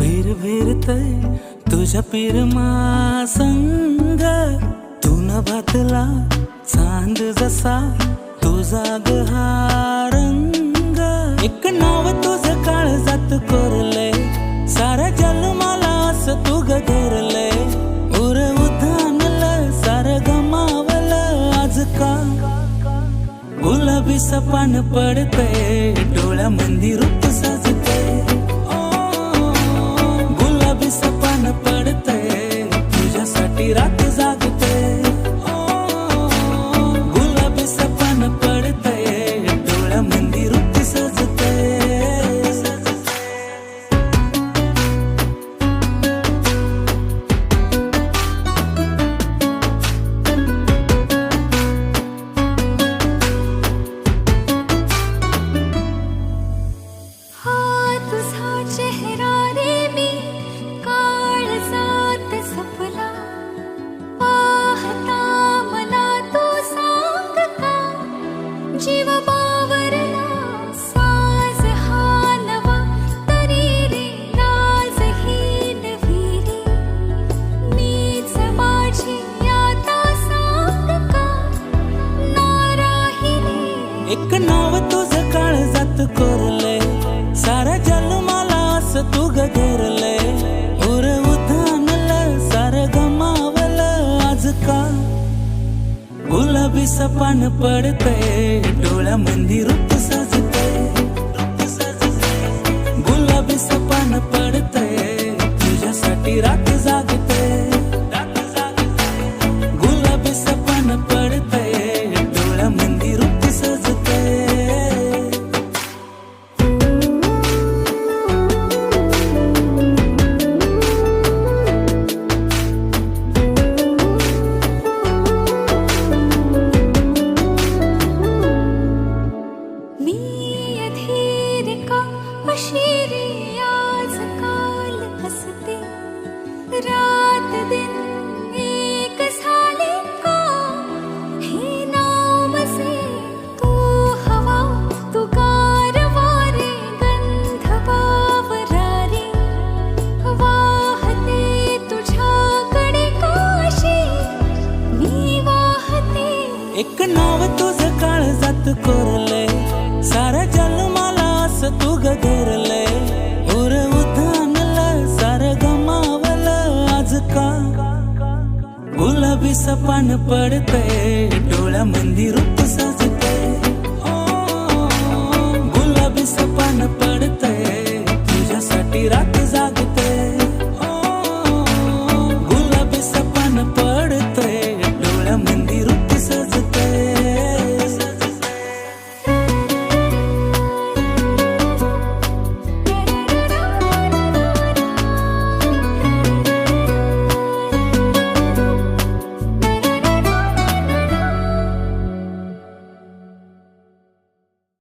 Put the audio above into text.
फिरतय तुझ्या पिरमा संग तू न भातला चांद जसा तुझा गहा रंग एक नाव तुझं काळ जात कोरलंय सारा जन्माला असं तू ग धरलंय उर उधानलं सार गमावलं आज का? गुलाबी सपान पडतय डोळ्या मंदिर रूप साजतय सारा जन्माला असं तू ग धरलंय उर उधानलं सार गमावलं आज का? गुलाबी सपान पडतय डोळ्या मंदी रूप साजतय. गुलाबी सपान गुलाबी सपान पडतय डोळ्या मंदी रूप सज